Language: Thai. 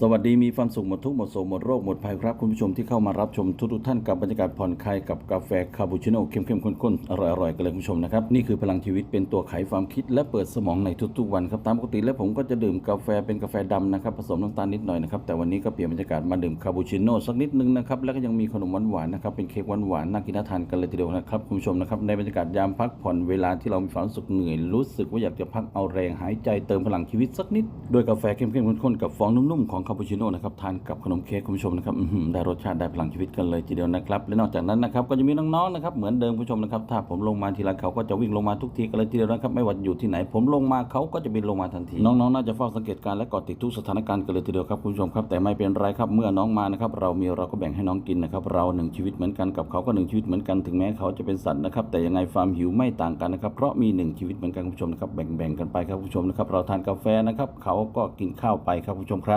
สวัสดีมีความสุขหมดทุกหมดโศกหมดโรคหมดภัยครับคุณผู้ชมที่เข้ามารับชมทุกทุกท่านกับบรรยากาศผ่อนคลายกับกาแฟคาปูชิโน่เข้มเข้มๆข้นๆอร่อยๆกันเลยคุณผู้ชมนะครับนี่คือพลังชีวิตเป็นตัวไขความคิดและเปิดสมองในทุกๆวันครับตามปกติแล้วผมก็จะดื่มกาแฟเป็นกาแฟดำนะครับผสมน้ำตาลนิดหน่อยนะครับแต่วันนี้ก็เปลี่ยนบรรยากาศมาดื่มคาปูชิโน่สักนิดนึงนะครับแล้วก็ยังมีขนมหวานๆนะครับเป็นเค้กหวานๆน่ากินน่าทานกันเลยทีเดียวนะครับคุณผู้ชมนะครับในบรรยากาศยามพักผ่อนเวลาที่เรามีความรู้สึกเหนื่อยรู้สึกว่าอยากจะพักเอาแรงหายใจเติมพลังชีวิตสักนิดด้วยกาแฟเข้มเข้มๆข้นๆกับฟองนุ่มๆของคาปูชิโน่นะครับทานกับขนมเค้กคุณผู้ชมนะครับได้รสชาติได้พลังชีวิตกันเลยทีเดียวนะครับ และนอกจากนั้นนะครับก็จะมีน้องๆนะครับเหมือนเดิมคุณผู้ชมนะครับถ้าผมลงมาทีไรเขาก็จะวิ่งลงมาทุกทีกันเลยทีเดียวนะครับไม่ว่าอยู่ที่ไหน ผมลงมาเขาก็จะบินลงมาทันที น้องๆน่าจะเฝ้าสังเกตการณ์และเกาะติดทุกสถานการณ์กันเลยทีเดียวครับคุณผู้ชมครับแต่ไม่เป็นไรครับเมื่อน้องมานะครับเรามีเราก็แบ่งให้น้องกินนะครับเราหนึ่งชีวิตเหมือนกันกับเขาก็หนึ่งชีวิตเหมือนกันถึงแม้เขาจะเป็นสัตว์นะครับแต่ยังไงความหิวไม่ต่างกันนะครับเพราะมีหนึ่งชีวิตเหมือนกันคุณผู้ชมนะครับแบ่งๆกันไปครับคุณผู้ชมนะครับเราทานกาแฟนะครับเขาก็กินข้าวไปครับคุณผู้ชมครับ